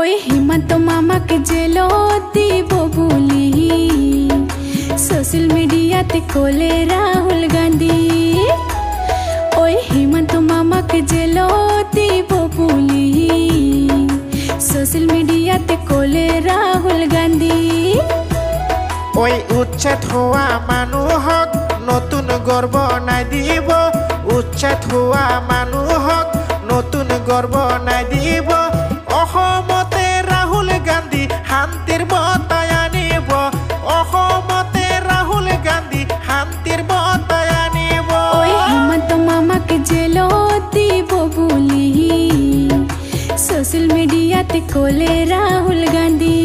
ওই হিমন্ত মামাকে জেলো দিব বলি। সোশ্যাল মিডিয়াতে কোলে রাহুল গান্ধী। ওই হিমন্ত মামাকে জেলো দিব বলি। সোশ্যাল মিডিয়াতে কোলে রাহুল গান্ধী। ওই উচ্ছেদ হোৱা মানুহক নতুন গৰ্ব নাই দিব। উচ্ছেদ হোৱা মানুহক নতুন গৰ্ব নাই দিব। গান্ধী শান্তিৰ বঁটাই আনিব, অসমতে ৰাহুল গান্ধী শান্তিৰ বঁটাই আনিব। হিমন্ত মামাকে জেলো দিব বলি। সোশ্যাল মিডিয়াতে ক'লে রাহুল গান্ধী।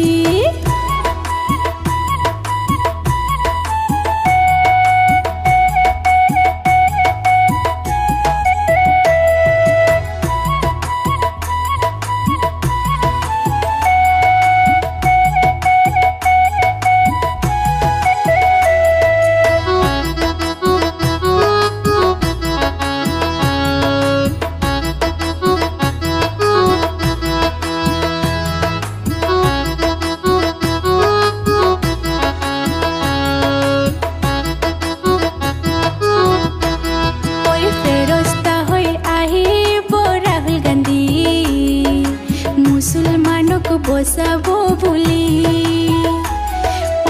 মুসলমানক বসাবো বুলি।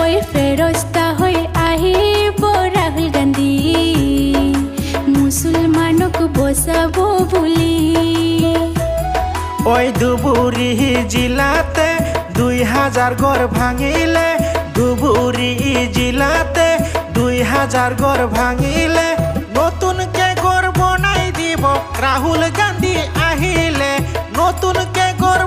ওই ফেরস্তা হই আহিব রাহুল গান্ধী। মুসলমানক বসাবো বুলি। ওই ধুবুৰী জিলাতে দুই হাজাৰ ঘৰ ভাঙিলে ধুবুৰী জিলাতে দুই হাজাৰ ঘৰ ভাঙিলে নতুনকে ঘৰ বনাই দিব? ৰাহুল গান্ধী আহিলে নতুনকে ঘৰ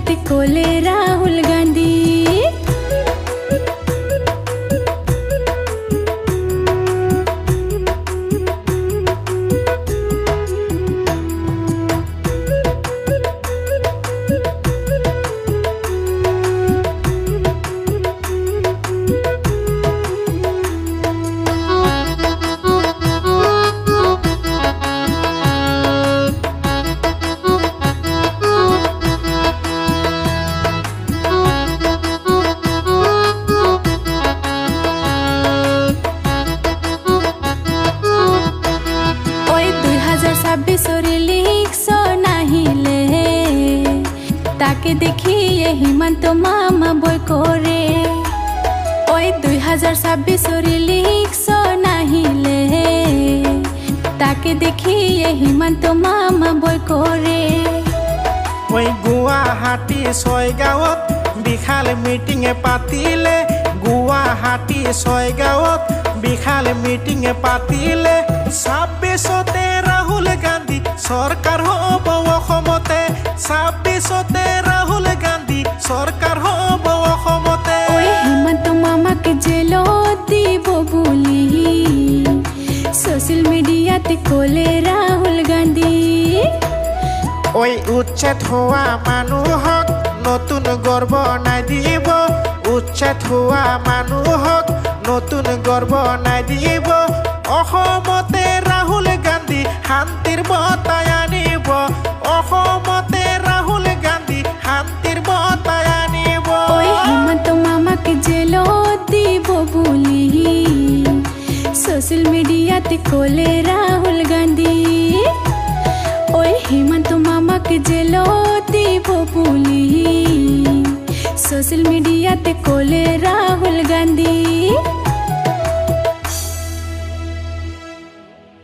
মিডিয়াতে কোলে রাহুল গান্ধী তাকে দেখিয়ে হিমন্ত মামা বই কৰে। ওই দুই হাজাৰ ছাব্বিশৰ ইলেকশন নাহিলে। তাকে দেখিয়ে হিমন্ত মামা বই কৰে। ওই গুৱাহাটী ছয়গাঁৱত বিশাল মিটিঙে পাতিলে। গুৱাহাটী ছয়গাঁৱত বিশাল মিটিঙে পাতিলে। ছাব্বিছতে ৰাহুল গান্ধী চৰকাৰ হ'ব অসমতে। ছাব্বিছতে কোলে রাহুল গান্ধী। ওই উচ্ছেদ হোৱা মানুহক নতুন গৰ্ব নাই দিব। উচ্ছেদ হোৱা মানুহক নতুন গৰ্ব নাই দিব। অসমতে ৰাহুল গান্ধী শান্তিৰ বঁটাই আনিব। অসমতে ৰাহুল গান্ধী শান্তিৰ বঁটাই আনিব। হেমন্ত মামাকে জেলো দিব বুলি। সোশ্যাল মিডিয়াতে কোলে রাহুল ওই হেমন্ত মামাকে জেল দিব পুলিশ সোশ্যাল মিডিয়াতে কোলে রাহুল গান্ধী